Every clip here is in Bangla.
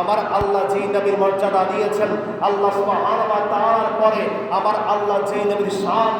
আমার আল্লাহ যেই নবীর মর্যাদা দিয়েছেন, আল্লাহ ওয়া পরে আমার আল্লাহ যেই নবীর শান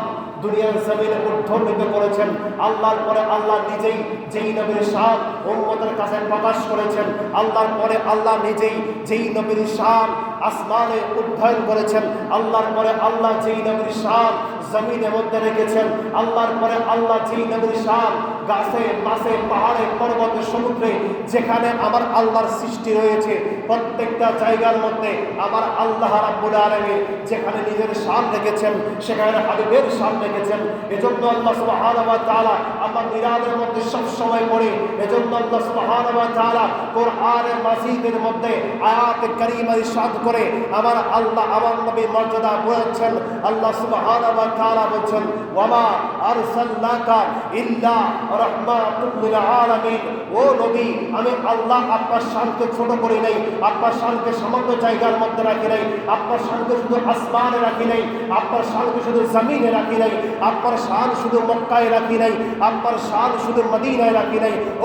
দুনিয়ার জমিনে উদ্ধর্ণিত করেছেন, আল্লাহর পরে আল্লাহ নিজেই যেই নবীর শান উম্মতের কাছে প্রকাশ করেছেন, আল্লাহর পরে আল্লাহ নিজেই যেই নবীর শান আসমানে উদ্ধায়ন করেছেন, আল্লাহর পরে আল্লাহ যেই নবীর শান জমিনের মধ্যে রেখেছেন। আল্লাহর পরে আল্লাহ যেই নবীর শান। গাছে, মাছে, পাহাড়ে, পর্বতে, সমুদ্রে, যেখানে আমার আল্লাহর সৃষ্টি রয়েছে, প্রত্যেকটা জায়গার মধ্যে আমার আল্লাহ রাব্বুল আলামিন যেখানে নিজের শান রেখেছেন, সেখানে হাবিবের শান রেখেছেন। এজন্য আল্লাহ সুবহানাহু ওয়া তাআলা আমার নিরাদের মধ্যে সব সময় পড়ে। এজন্য আল্লাহ সুবহানাহু ওয়া তাআলা কোরআনে মাসিদের মধ্যে আয়াত কারীমা ইরশাদ করে আমার আল্লাহ আমার নবীর মর্যাদা বলেছেন আল্লাহ সুবহানাহু ওয়া তাআলা বলেন ওয়ামা আরসালনাকা ইল্লা রাহমাতুল আলামিন ও নবী, আমি আল্লাহ আপনার শানকে ছোট করি নাই আপনার শানকে সমগ্র জায়গার মধ্যে রাখি নাই আপনার শানকে শুধু আসমানে রাখি নাই আপনার শানকে শুধু জমিনে রাখি নাই আপনার শান শুধু মক্কায় রাখি নাই আপনার শান শুধু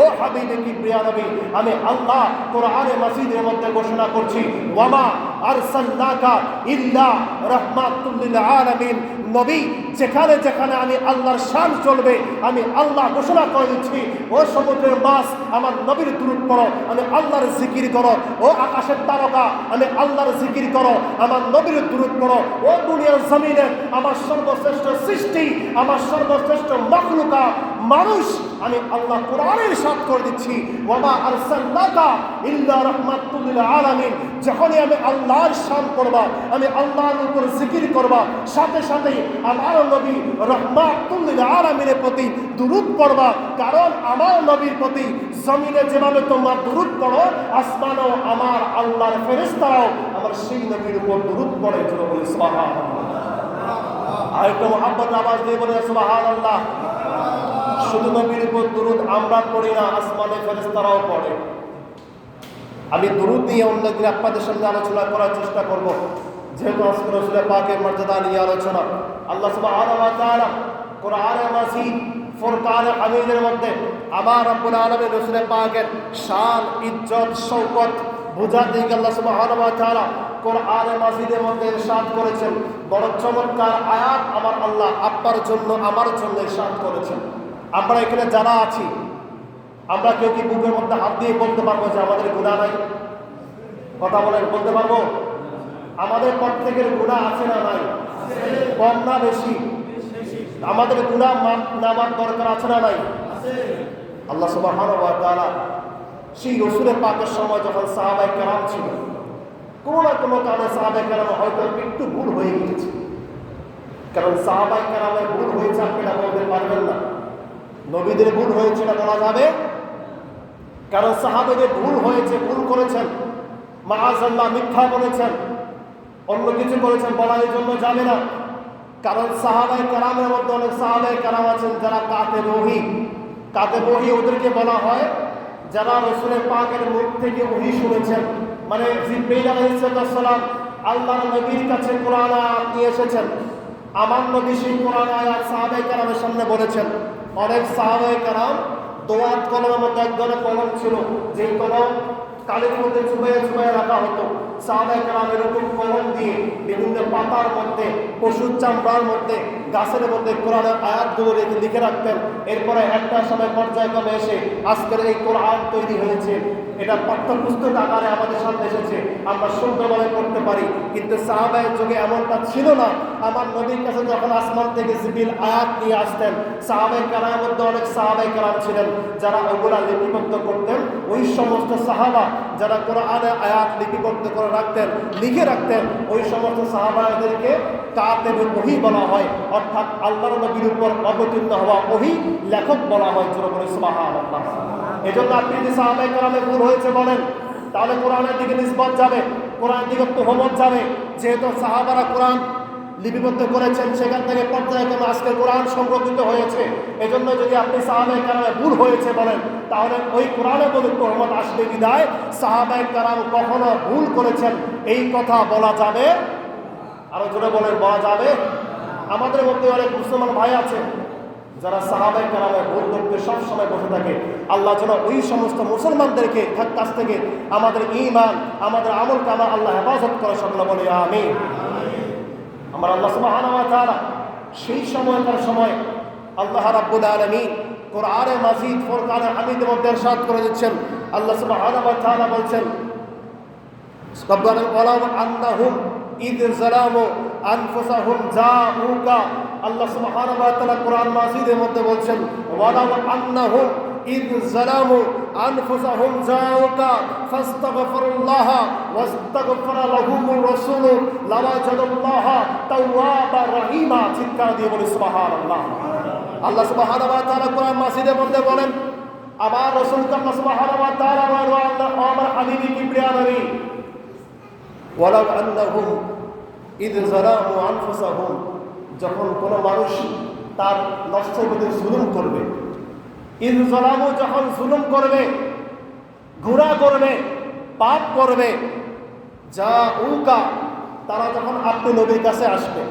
ও হাবিবে কি প্রিয়া নবী, আমি আল্লাহ কোরআনে মাসিদের মধ্যে ঘোষণা করছি, ওয়ামা আরসালনাকা ইল্লা রাহমাতুল আলামিন নবী যেখানে যেখানে আমি আল্লাহর শান চলবে, আমি আল্লাহ ঘোষণা করে দিচ্ছি, ও সমুদ্রের মাছ, আমার নবীর দূরত পড়ো, আমি আল্লাহর জিকির করো, ও আকাশের তারকা, আমি আল্লাহর জিকির করো, আমার নবীর দূরত পড়ো, ও দুনিয়ার জমিনে আমার সর্বশ্রেষ্ঠ সৃষ্টি, আমার সর্বশ্রেষ্ঠ মখলুকা, মানুষ, আমি আল্লাহ কোরআনের সাথ করে দিচ্ছি, ওয়ামা আরসালনাকা ইল্লা রাহমাতুল লিল আলামিন, যখনই আমি আল্লাহর শান করবা, আমি আল্লাহর উপর জিকির করবা, সাথে সাথে আমার নবী রহমাতুল আলামিনের প্রতি দুরূদ পড়বা। কারণ আমার নবীর প্রতি জমিনে যেভাবে তোমরা দুরূদ পড়ো, আসমানও আমার আল্লাহর ফেরেশতারাও আমার সেই নবীর উপর দুরূদ পড়ে। জন্য মোহাম্মদ আওয়াজ দিয়ে বলে সুবহানাল্লাহ। শুধু নবীর উপর দুরুদ আমরা পড়ি না, আসমানে ফেরেশতারাও পড়ে। আমি দুরুদ নিয়ে অন্যদিন আপনাদের সামনে আলোচনা করার চেষ্টা করব। যেহেতু আজকে রসুলের পাকের মর্যাদা নিয়ে আলোচনা, আল্লাহ তাআলা কোরআনে মধ্যে আমার রব্বুল আলামিন রসুলের পাকের শান, ইজ্জত শৌকত বুঝাতে গিয়ে আল্লাহ তাআলা কোরআনে মাজিদের মধ্যে করেছেন। বড় আমার আল্লাহ জন্য জন্য করেছেন। আমরা এখানে যারা আছি, আমরা কেউ কি বুকের মধ্যে হাত দিয়ে বলতে পারব যে আমাদের গুণা নাই? কথা বলেন, বলতে পারব? আমাদের প্রত্যেকের গুণা আছে না নাই? কম না বেশি? আমাদের গুণা নেওয়ার দরকার আছে না নাই? আল্লাহ তাআলা সেই রসুলের পাকের সময় যখন সাহাবাই কেরাম ছিল, কোনো না কোনো কারণে সাহাবাই কেরাম হয়তো একটু ভুল হয়ে গিয়েছে। কারণ সাহাবাই কেরামের ভুল হয়েছে আপনি না বলতে পারবেন না। নবীদের ভুল হয়েছে না বলা যাবে? কারণ সাহাবেদের ভুল হয়েছে, ভুল করেছেন মাহাজাল্লাহ মিথ্যা বলেছেন অন্য কিছু করেছেন বলা এই জন্য যাবে না। কারণ সাহাবাই কারামের মধ্যে অনেক সাহাবাই কারাম আছেন যারা কাতে বহি কাতে বহি ওদেরকে বলা হয় যারা রসুলের পাকের মুখ থেকে ওহি শুনেছেন। মানে জিব্রাইল আলাইহিসসালাম আল্লাহ নবীর কাছে কোরআন আয়াত নিয়ে এসেছেন। আমার নবী সেই কোরআন আয়াত সাহাবাই কারামের সামনে বলেছেন। অনেক সাহাবাই কারাম দোয়াত কলমের মধ্যে এক ধরনের কলম ছিল, যেই কলম কালের মধ্যে চুবাইয়ে চুবাইয়ে রাখা হতো। সাহাবাই কালাম এরকম কলম দিয়ে বিভিন্ন পাতার মধ্যে, পশুর চামড়ার মধ্যে, গাছের মধ্যে কোরআনের আয়াতগুলো রেখে লিখে রাখতেন। এরপরে একটা সময় পর্যায়ক্রমে এসে আজকের এই কোরআন তৈরি হয়েছে। এটা পাঠ্যপুস্তক আকারে আমাদের সামনে এসেছে। আমরা সুন্দরভাবে পড়তে পারি। কিন্তু সাহাবায়ের যুগে এমনটা ছিল না। আমার নবীর কাছে যখন আসমান থেকে জিবিল আয়াত নিয়ে আসতেন সাহাবাই কালামের মধ্যে অনেক সাহাবাই কালাম ছিলেন, যারা ওগুলা লিপিবদ্ধ করতেন। ওই সমস্ত সাহাবা যারা কোরআনে আয়াত লিপিবদ্ধ করে রাখতেন, লিখে রাখতেন, ওই সমস্ত সাহাবাদেরকে কাতেবে ওহি বলা হয়। অর্থাৎ আল্লাহর নবীর উপর অবতীর্ণ হওয়া ওহি লেখক বলা হয় জোরবরে সুবহানাল্লাহ। এজন্য আপনি যদি সাহাবাই কোরআনে ভুল হয়েছে বলেন, তাহলে কোরআনের দিকে নিসবত যাবে, কোরআনের দিকে তোহমত যাবে। যেহেতু সাহাবারা কোরআন লিপিবদ্ধ করেছেন, সেখান থেকে পর্যায়ক্রমে আজকে কোরআন সংরক্ষিত হয়েছে। এজন্য যদি আপনি সাহাবাই কারামে ভুল হয়েছে বলেন, তাহলে ওই কোরআনে বলুন, তোহমত আসবে বিদায়। সাহাবাই কারাম কখনো ভুল করেছেন। এই কথা বলা যাবে? আরও জোরে বলেন, বলা যাবে? আমাদের মধ্যে অনেক মুসলমান ভাই আছে, যারা সাহাবাই কারামে ভুল করতে সবসময় বসে থাকে। আল্লাহ যেন ওই সমস্ত মুসলমানদেরকে কাছ থেকে আমাদের ইমান আমাদের আমল কামা আল্লাহ হেফাজত করে সকলে বলে আমি আমার আল্লাহ সুবাহানা সেই সময়কার সময় আল্লাহ রাব্বুল আলমী কোরআনে মাজিদ, ফোরকানে হামিদের মধ্যে এরশাদ করে দিচ্ছেন। আল্লাহ সুবাহানা বলছেন আন্নাহুম ঈদ জালামু আনফুসাহুম জাউকা আল্লাহ সুবহানাহু ওয়া তাআলা কোরআন মাজিদের মধ্যে বলছেন, ওয়ালাউ আন্নাহুম إذ ظلموا أنفسهم جاءوك فاستغفروا الله واستغفر لهم الرسول لوجدوا الله توابا رحيما চিৎকার দিয়ে বলি সুবহানাল্লাহ আল্লাহ সুবহানাহু ওয়া তাআলা কোরআন মাজিদের মধ্যে বলেন আমার রাসূল আল্লাহ সুবহানাহু ওয়া তাআলা ওয়া আল্লাহ আমার হাবিবি কিবরিয়া নবী ওয়ালাউ আন্নাহুম ইদ জালামু আনফুসাহুম যখন কোনো মানুষ তার নষ্টের প্রতি জুলুম করবে জালামু যখন জুলুম করবে ঘোরা করবে, পাপ করবে যা উকা তারা যখন আপনি নবীর কাছে আসবে।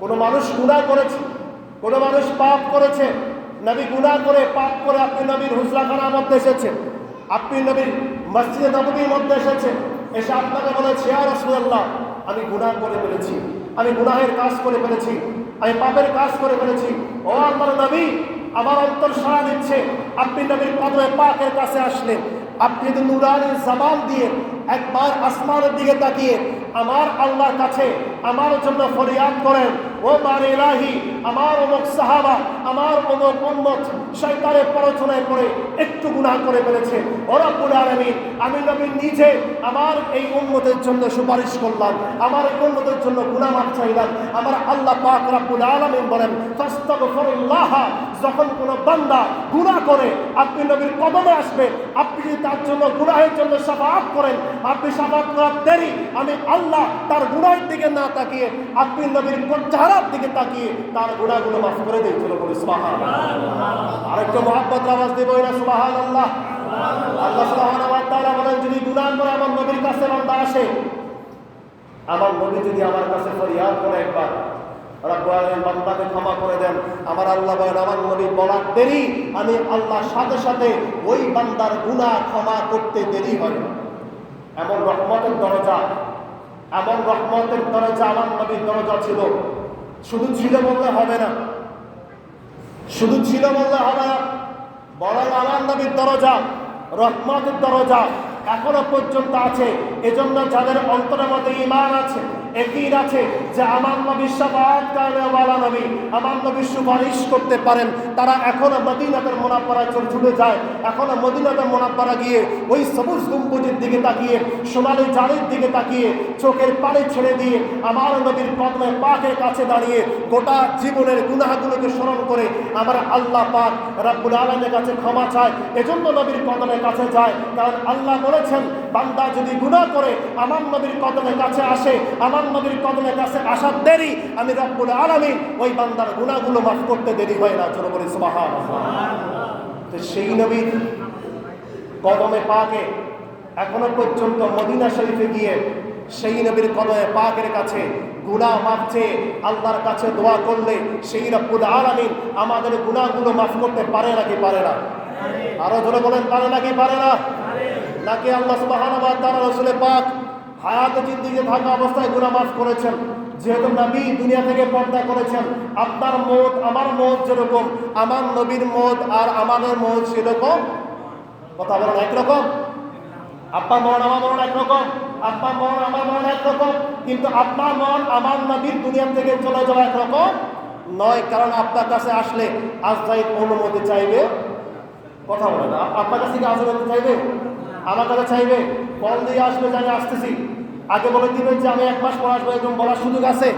কোনো মানুষ গুণা করেছে, কোনো মানুষ পাপ করেছে, নবী গুণা করে, পাপ করে আপনি নবীর হুজরাখানার মধ্যে এসেছে আপনি নবীর মসজিদে নবীর মধ্যে এসেছে এসে আপনাকে বলেছে আর রসুল্লাহ আমি গুনাহ করে ফেলেছি, আমি গুনাহের কাজ করে ফেলেছি, আমি পাপের কাজ করে ফেলেছি। ও আমার নবী আমার অন্তর সাড়া দিচ্ছে। আপনি নবীর পদে পাকের কাছে আসলেন। আপনি যদি নুরানের জামাল দিয়ে একবার আসমানের দিকে তাকিয়ে আমার আল্লাহর কাছে আমার জন্য ফরিয়াদ করেন, ও বার ইলাহি, আমার অমুক সাহাবা, আমার অমুক উম্মত শয়তানের পড়াশোনায় করে একটু গুনাহ করে ফেলেছে। ওরা বলে আমি আমি নবী নিজে আমার এই উন্মতের জন্য সুপারিশ করলাম, আমার এই উন্মতের জন্য গুনাহ মাফ চাইলাম। আমার আল্লাহ পাক রাব্বুল আলামিন বলেন, ফাস্তাগফিরুল্লাহ যখন কোনো বান্দা গুনাহ করে, আপনি নবীর কদমে আসবে, আপনি যদি তার জন্য গুনাহের জন্য সাফাত করেন, আপনি সাফাত করার দেরি, আমি আল্লাহ তার গুনাহের দিকে না তাকিয়ে, আপনি নবীর চেহারার দিকে তাকিয়ে তার গুনাহগুলো মাফ করে দিয়েছিল বলে সুবহান আরেকটু মহাব্বত আওয়াজ দেব না সুবহান আল্লাহ আল্লাহ সুবহানাহু ওয়া তাআলা বলেন, যদি গুনাহ করে আমার নবীর কাছে বান্দা আসে, আমার নবী যদি আমার কাছে ফরিয়াদ করে একবার বান্দাকে ক্ষমা করে দেন। আমার আল্লাহ বলেন, আমার নবী বলার দেরি, আমি আল্লাহ সাথে সাথে ওই বান্দার গুনাহ ক্ষমা করতে দেরি হয় এমন রহমতের দরজা এমন রহমতের দরজা আমার নবীর দরজা ছিল। শুধু ছিল বললে হবে না। শুধু ছিল বললে হবে না। বরং আমার নবীর দরজা, রহমতের দরজা এখনও পর্যন্ত আছে। এজন্য যাদের অন্তরের মধ্যে ইমান আছে একই আছে যে আমার নবী সাফাত কারণেওয়ালা নবী। আমার নবী সুপারিশ করতে পারেন। তারা এখনও মদিনাতের মোনাব্বারা ছুটে যায়। এখনও মদিনাতের মোনাব্বারা গিয়ে ওই সবুজ গম্বুজের দিকে তাকিয়ে, সোনালি জালির দিকে তাকিয়ে চোখের পাড়ে ছেড়ে দিয়ে আমার নবীর কদমে পাকের কাছে দাঁড়িয়ে গোটা জীবনের গুনাহগুলোকে স্মরণ করে আমার আল্লাহ পাক রাব্বুল আলমের কাছে ক্ষমা চায়। এজন্য নবীর কদমের কাছে যায়। কারণ আল্লাহ বলেছেন বান্দা যদি গুনাহ করে, আমার নবীর কদমের কাছে আসে, আমার নবীর কদমের কাছে আসার দেরি, আমি রব্বুল আলামিন ওই বান্দার গুনাহগুলো মাফ করতে দেরি হয় না চলো বলি সেই নবীর কদমে পাকে, এখনও পর্যন্ত মদিনা শরীফে গিয়ে সেই নবীর কদমে পাকের কাছে গুনাহ মাফ চেয়ে আল্লাহর কাছে দোয়া করলে সেই রব্বুল আলামিন আমাদের গুনাহগুলো মাফ করতে পারে নাকি পারে না? আরও ধরে বলেন, পারে নাকি পারে না? নাকি আল্লাহ সুবহানাহু ওয়া তাআলা রাসূলের পাক হায়াতে জিন্দিগি থাকা অবস্থায় গুনাহ করেছেন? যেহেতু নবী দুনিয়া থেকে পর্দা করেছেন, আপনার মত, আমার মত যেরকম, আমার নবীর মত আর আমাদের মত সেরকম? কথা বলেন একরকম? আপনার মন, আমার মন একরকম? আপনার মন, আমার মন একরকম? কিন্তু আপনার মন, আমার নবীর দুনিয়া থেকে চলে যাওয়া একরকম নয়, কারণ আপনার কাছে আসলে আজরাইল অনুমতি চাইবে। কথা বলে না, আপনার কাছে কি আজরাইল চাইবে? আমার কাছে চাইবে? কল দিয়ে আসবে যে আমি আসতেছি। আগে বলে দিবেন যে আমি এক মাস পর আসব, এরকম বলার সুযোগ আছে?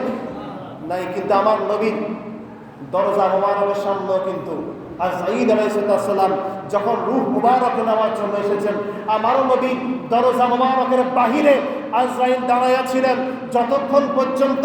নাই, কিন্তু আমার নবীন দরজা মোবারকের সামনেও কিন্তু আর সাইদ আলাইসাল্লাম যখন রূহ মুবারক নেওয়ার জন্য এসেছেন আমারও নবী দরজা মুবারকের বাহিরে আজরাইল দাঁড়াইয়া ছিলেন। যতক্ষণ পর্যন্ত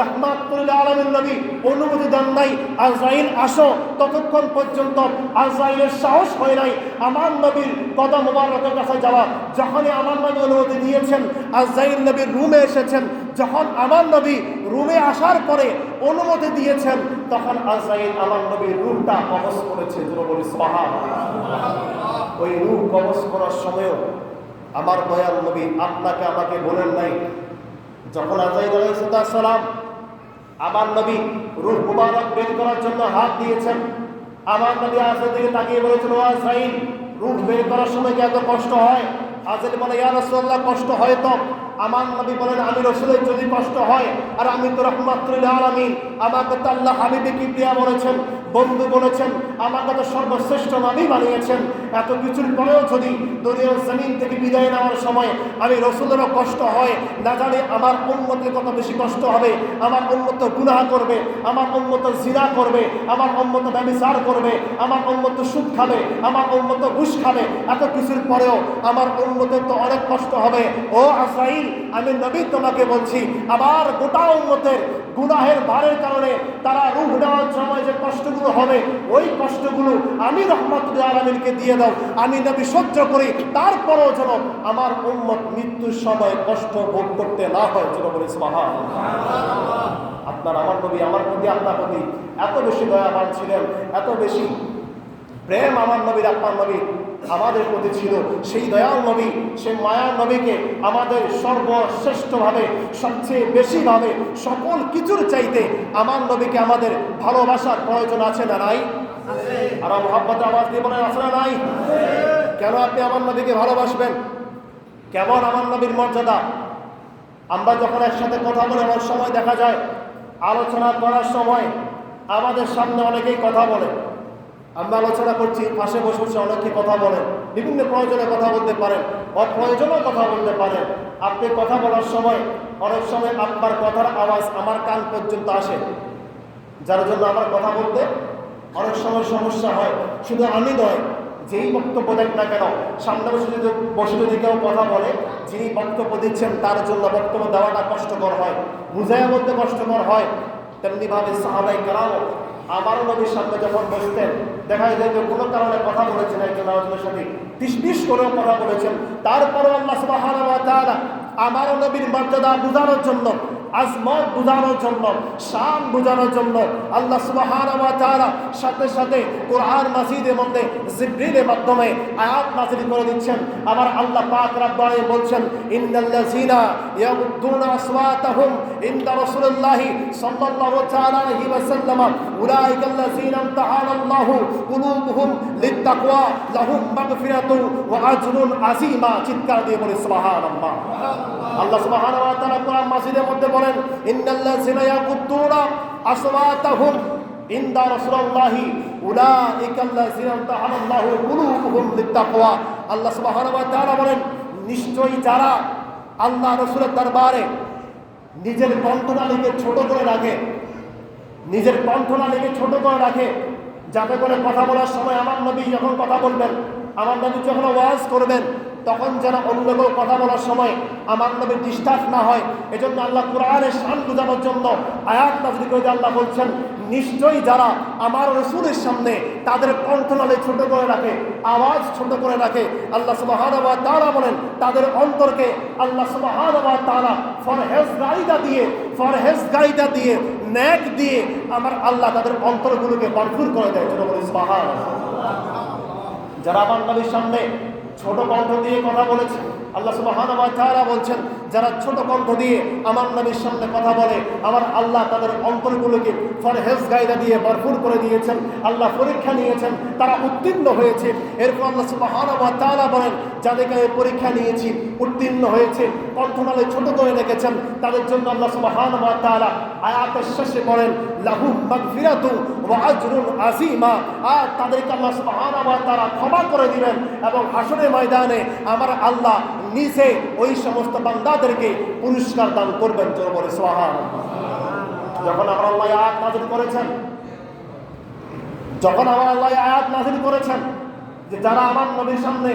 রহমাতুল্লাহ আলমীর নবী অনুমতি দেন নাই, আজরাইল আসো, ততক্ষণ পর্যন্ত আজরাইলের সাহস হয় নাই আমার নবীর কদম মুবারকের কাছে যাওয়া। যখনই আমার নবী অনুমতি দিয়েছেন, আজরাইল নবীর রুমে এসেছেন, যখন আমার নবী রুমে আসার পরে অনুমতি দিয়েছেন, তখন আজরাইল আমার নবীর রূপটা কবজ করেছে। যেন বলি ওই রূপ কবজ করার সময়ও আমার দয়াল নবী আপনাকে আমাকে বলেন নাই। যখন আজরাইল আলাইসালাম আমার নবী রূহ মুবারক বের করার জন্য হাত দিয়েছেন, আমার নবী আজের দিকে তাকিয়ে বলেছিল ও আজরাইল বের করার সময় কি এত কষ্ট হয়? আজরাইল বলে, ইয়া রাসূলুল্লাহ, কষ্ট হয় তো। আমার নবী বলেন, আমি রসুলের যদি কষ্ট হয় আর আমি তো রহমাতুল আলামিন, আমাকে তো আল্লাহ হাবিবে দিয়া বলেছেন? বন্ধু বলেছেন, আমাকে তো সর্বশ্রেষ্ঠ নবী বানিয়েছেন। এত কিছুর পরেও যদি দুনিয়ার জমিন থেকে বিদায় নেওয়ার সময় আমি রসুলেরও কষ্ট হয়, না জানি আমার উন্মতের কত বেশি কষ্ট হবে, আমার উন্মত গুনাহ করবে, আমার উন্মত জিনা করবে, আমার উন্মত ব্যবচার করবে, আমার উন্মত সুদ খাবে, আমার উন্মত ঘুষ খাবে, এত কিছুর পরেও আমার উন্মতের তো অনেক কষ্ট হবে। ও আসাইল আমি নবী তোমাকে বলছি, আবার গোটা উন্মতের গুনাহের ভারের কারণে তারা রুহ নেওয়ার সময় যে কষ্টগুলো হবে, ওই কষ্টগুলো আমি রহমতুল্লাহ আলমিনকে দিয়ে দাও, আমি নবী সহ্য করি। তারপরও যেন আমার উন্মত মৃত্যুর সময় কষ্ট ভোগ করতে না হয়, যেন বলি স্মাহা আপনার আমার নবী, আমার প্রতি আপনার প্রতি এত বেশি দয়াবান ছিলেন, এত বেশি প্রেম আমার নবীর, আপনার নবী আমাদের প্রতি ছিল। সেই দয়াল নবী, সেই মায়ার নবীকে আমাদের সর্বশ্রেষ্ঠভাবে, সবচেয়ে বেশিভাবে সকল কিছুর চাইতে আমার নবীকে আমাদের ভালোবাসার প্রয়োজন আছে না নাই? আর মোহাম্মদ আওয়াজ দিয়ে বলেন না নাই। কেন আপনি আমার নবীকে ভালোবাসবেন? কেমন আমার নবীর মর্যাদা? আমরা যখন একসাথে কথা বলে অনেক সময় দেখা যায়, আলোচনা করার সময় আমাদের সামনে অনেকেই কথা বলে। আমরা আলোচনা করছি, পাশে বসে বসে অনেকে কথা বলেন, বিভিন্ন প্রয়োজনে কথা বলতে পারেন, অপ্রয়োজনেও কথা বলতে পারেন। আপনি কথা বলার সময়, অনেক সময় আপনার কথার আওয়াজ আমার কান পর্যন্ত আসে। যার জন্য আমার কথা বলতে অনেক সময় সমস্যা হয়। শুধু আমি নয়, যেই বক্তব্য দেখ না কেন, সামনে বসে যদি বসে যদি কেউ কথা বলে, যিনি বক্তব্য দিচ্ছেন, তার জন্য বক্তব্য দেওয়াটা কষ্টকর হয়। বুঝাইয়া মধ্যে কষ্টকর হয়। তেমনিভাবে সাহাবাই কারাও আমারও নবীর সামনে যখন বসতেন দেখা যায় যে কোনো কারণে কথা বলেছেন একজন আরেকজনের সাথে। তিস করেও কথা বলেছেন। তারপরও আল্লাহ ওয়া আমারও নবীর মর্যাদা বোঝানোর জন্য আজমত বোঝানোর জন্য, শান বোঝানোর জন্য আল্লাহ তাআলা সাথে সাথে কোরআন মাজিদের মধ্যে জিবরিলের মাধ্যমে আয়াত নাযিল করে দিচ্ছেন। আমার আল্লাহ পাক রব্বানি বলছেন, ইন্নাল্লাযিনা ইয়াগুদ্দুনা আসওয়াতাহুম ইনদা রাসূলিল্লাহি সাল্লাল্লাহু তাআলা আলাইহি ওয়াসাল্লাম, উলাইকাল্লাযিনা আল্লাহু কুলুবুহুম লিত্তাকওয়া, লাহুম মাগফিরাতুন ওয়া আজরুন আযীমা, চিৎকার দিয়ে বলে, সুবহানাল্লাহ। আল্লাহ সুবহানাহু ওয়া তাআলা কোরআন মাজিদের মধ্যে বলেন, ইন্নাল্লাযিনা ইয়াকুদ্দুনা আসওয়াতাহুম ইনদা রাসূলুল্লাহি, উলাইকাল্লাযিনা ইমতাহানাল্লাহু কুলুবুহুম লিত্তাকওয়া। আল্লাহ সুবহানাহু ওয়া তাআলা বলেন, নিশ্চয়ই যারা আল্লাহ রাসূলের দরবারে নিজের কণ্ঠনালীকে ছোট করে রাখে, নিজের কণ্ঠনালীকে ছোট করে রাখে, যাতে করে কথা বলার সময় আমার নবী যখন কথা বলবেন, আমার নবী যখন ওয়াজ করবেন তখন যেন অন্য কেউ কথা বলার সময় আমার নবী ডিস্টার্ব না হয়। এজন্য আল্লাহ কোরআনের শান বোঝানোর জন্য আয়াত নাজরি করে আল্লাহ বলছেন, নিশ্চয়ই যারা আমার রসুলের সামনে তাদের কণ্ঠনালে ছোট করে রাখে, আওয়াজ ছোট করে রাখে, আল্লাহ সুবাহানবা তারা বলেন, তাদের অন্তরকে আল্লাহ সুবাহানবা তারা ফরহেজ গাইদা দিয়ে ফরহেজ গাইদা দিয়ে ন্যাক দিয়ে আমার আল্লাহ তাদের অন্তরগুলোকে ভরপুর করে দেয়। ছোট সুবাহান যারা আমার নবীর সামনে ছোট কণ্ঠ দিয়ে কথা বলেছে। আল্লাহ সুবাহ বলছেন যারা ছোট কণ্ঠ দিয়ে আমার নবীর সামনে কথা বলে, আমার আল্লাহ তাদের অন্তরগুলোকে ফরহেজ গায়দা দিয়ে ভরপুর করে দিয়েছেন, আল্লাহ পরীক্ষা নিয়েছেন, তারা উত্তীর্ণ হয়েছে। এরপর আল্লাহ সুবহান তাআলা বলেন যাদেরকে আমি পরীক্ষা নিয়েছি, উত্তীর্ণ হয়েছে, কণ্ঠনালে ছোট করে রেখেছেন, তাদের জন্য আল্লাহ সুবহান তাআলা আয়াতের শেষে বলেন, লাহুম মাগফিরাতু ওয়া আজরুন আযীমা। আর তাদেরকে আল্লাহ সুবহানাহু ক্ষমা করে দিবেন এবং হাসরের ময়দানে আমার আল্লাহ নিজে ওই সমস্ত বান্দাদেরকে পুরস্কার দান করবেন জোর বলে সুবহান যখন আমার আল্লাহ আয়াত নাযিল করেছেন, যখন আমার আল্লাহ আয়াত নাযিল করেছেন, যে যারা আমার নবীর সামনে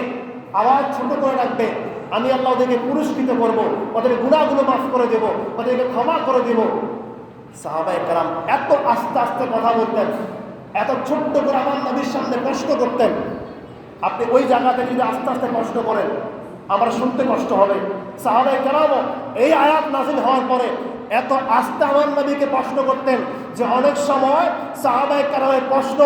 আওয়াজ ছোট করে রাখবে, আমি আল্লাহ ওদেরকে পুরস্কৃত করব, ওদের গুণাগুলো মাফ করে দেব, ওদেরকে ক্ষমা করে দেব। সাহাবাই কারাম এত আস্তে আস্তে কথা বলতেন, এত ছোট্ট করে আমার নবীর সামনে কষ্ট করতেন। আপনি ওই জায়গাতে যদি আস্তে আস্তে কষ্ট করেন আমার শুনতে কষ্ট হবে। সাহাবাই কেন এই আয়াত নাজিল হওয়ার পরে এত আস্তে আমার নবীকে প্রশ্ন করতেন যে অনেক সময় সাহাবাই কারামের প্রশ্ন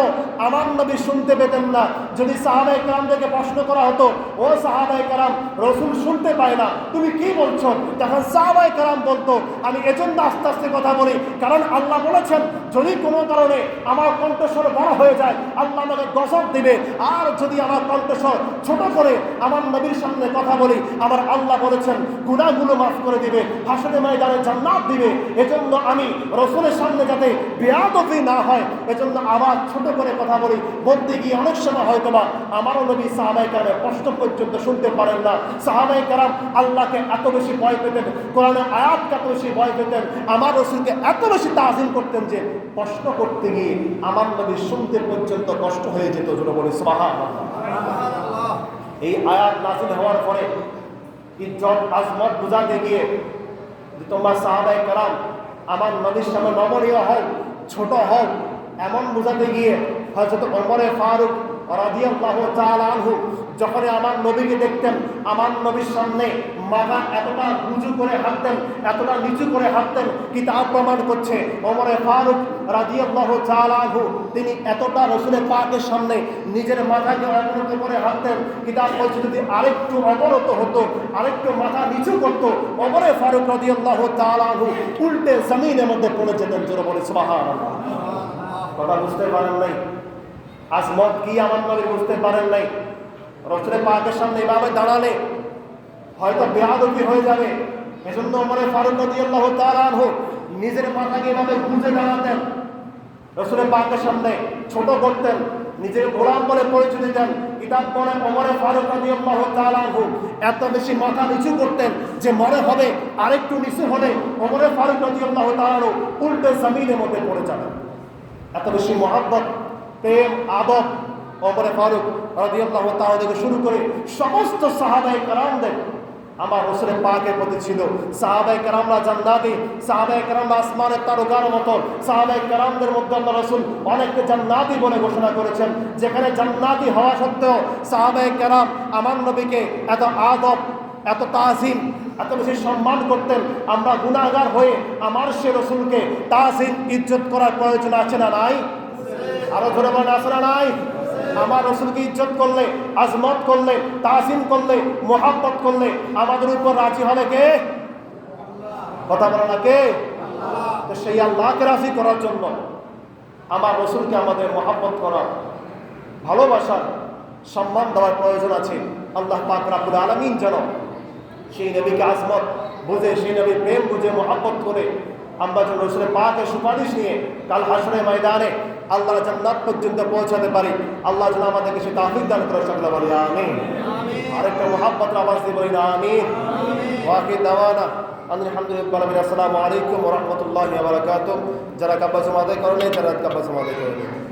আমার নবী শুনতে পেতেন না। যদি সাহাবাই কারাম থেকে প্রশ্ন করা হতো, ও সাহাবাই কারাম, রসুল শুনতে পায় না, তুমি কি বলছো? তখন সাহাবাই কারাম বলতো, আমি এজন্য আস্তে আস্তে কথা বলি, কারণ আল্লাহ বলেছেন, যদি কোনো কারণে আমার কণ্ঠস্বর বড় হয়ে যায়, আল্লাহ আমাকে গজব দিবে। আর যদি আমার কণ্ঠস্বর ছোট করে আমার নবীর সামনে কথা বলি, আমার আল্লাহ বলেছেন গুণাগুলো মাফ করে দিবে হাসনে ময়দানে জান্নাত দিবে। এজন্য আমি রসুলের সামনে যাতে বেয়াদবি না হয়, এজন্য আবার ছোট করে কথা বলি। বলতে গিয়ে অনেক সময় হয়তো বা আমারও নবী সাহাবাই কারামে কষ্ট পর্যন্ত শুনতে পারেন না। সাহাবাই কারাম আল্লাহকে এত বেশি ভয় পেতেন কোরআনের আয়াতকে এত বেশি ভয় পেতেন, আমার রসুলকে এত বেশি তাজিম করতেন যে প্রশ্ন করতে গিয়ে আমার নবী শুনতে পর্যন্ত কষ্ট হয়ে যেত, জোরে বলে সাহা এই আয়াত নাজিল হওয়ার পরে ইজ্জত, আজমত বুঝাতে গিয়ে তোমরা সাহাবাই কারাম আমার নবীর সামনে নমনীয় হও ছোট হও। এমন বোঝাতে গিয়ে হয়তো অমরে ফারুক রাদিয়াল্লাহু তাআলা আনহু, যখন আমার নবীকে দেখতেন, আমার নবীর সামনে মাথা এতটা উঁচু করে হাঁটতেন, এতটা নিচু করে হাঁটতেন কিতাব প্রমাণ করছে। ওমরে ফারুক রাদিয়াল্লাহু তাআলা আনহু, তিনি এতটা রসুলের পাকের সামনে নিজের মাথাকে অবনত করে হাঁটতেন কিতাব বলছে যদি আরেকটু অবনত হতো, আরেকটু মাথা নিচু করতো, ওমরে ফারুক রাদিয়াল্লাহু তাআলা আনহু উল্টে জমিনের মধ্যে পড়ে যেতেন জোরে বলে, সুবহানাল্লাহ। কথা বুঝতে পারেন নাই? আজমত কি আমার নবী বুঝতে পারেন নাই? রসুলের পাকের সামনে এভাবে দাঁড়ালে হয়তো বেহাদবি হয়ে যাবে। এজন্য আমার ফারুক রাদিয়াল্লাহ তাআলা আনহু নিজের মাথাকে এভাবে গুঁজে দাঁড়াতেন। রসুলের পাকের সামনে ছোট করতেন, নিজের গোলাম বলে পরিচয় দিতেন। কিতাব পরে অমরে ফারুক রাদিয়াল্লাহু তাআলা এত বেশি মাথা নিচু করতেন যে মনে হবে আরেকটু নিচু হলে অমরে ফারুক রাদিয়াল্লাহু তাআলা উল্টে জমিনের মধ্যে পড়ে যাবেন। এত বেশি মহাব্বত প্রেম, আদব অমরে ফারুক রাদিয়াল্লাহু তাআলা থেকে শুরু করে সমস্ত সাহাবায়ে কারামদের আমার রসুলের পাকের প্রতি ছিল। সাহাবাই কারামরা জান্নাতি সাহাবাই কারামরা আসমানের তারকার মতো। সাহাবাই কারামদের মধ্যে আল্লাহ রসুল অনেককে জান্নাতি বলে ঘোষণা করেছেন। যেখানে জান্নাতি হওয়া সত্ত্বেও সাহাবাই কারাম আমার নবীকে এত আদব, এত তাজিম, এত বেশি সম্মান করতেন। আমরা গুণাগার হয়ে আমার সে রসুলকে তাজিম, ইজ্জত করার প্রয়োজন আছে না নাই? আরও ধরে বলেন না নাই? আমার রসুলকে ইজ্জত করলে, আজমত করলে, তাজিম করলে, মোহাব্বত করলে আমাদের উপর রাজি হবে কে? কথা বলে না কে? তো সেই আল্লাহকে রাজি করার জন্য আমার রসুলকে আমাদের মোহাব্বত করার ভালোবাসার সম্মান দেওয়ার প্রয়োজন আছে। আল্লাহ পাক রাবুল আলমিন যেন সেই নবীকে আজমত বুঝে, সেই নবীর প্রেম বুঝে, মোহাব্বত করে আমরা যেন রসুলের পাকের সুপারিশ নিয়ে কাল হাসনের ময়দানে আল্লাহ জান্নাত পর্যন্ত পৌঁছাতে পারি। আল্লাহ যেন আমাদেরকে সে তাফিক দান করে সকলে বলি আমি আরেকটা মহাব্বত আবাস দিয়ে বলি না আমি ওয়াকি দাওয়ানা। আলহামদুলিল্লাহ আসসালামু আলাইকুম রহমতুল্লাহ বারাকাতুহ। যারা কাব্বা জমাতে করেন যারা কাব্বা জমাতে করেন